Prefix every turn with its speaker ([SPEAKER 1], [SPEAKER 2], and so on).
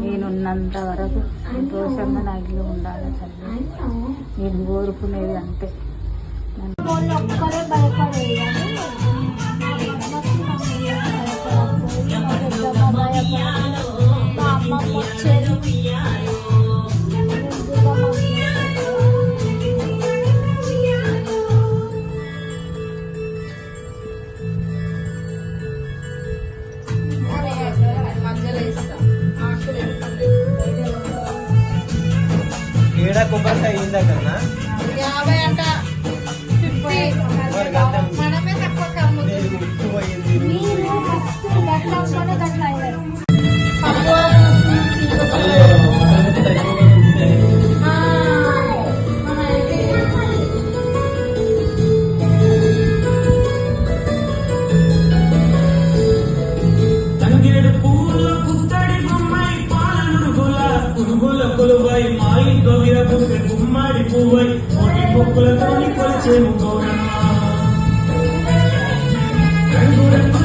[SPEAKER 1] నేనున్నంత వరకు సంతోషంగా నాగిలో ఉండాలి తల్లి. నేను కోరుకునేది అంతే.
[SPEAKER 2] కొబ్బరికాయ అయిందా కన్నా
[SPEAKER 3] boccoletoni con le centona. Vengo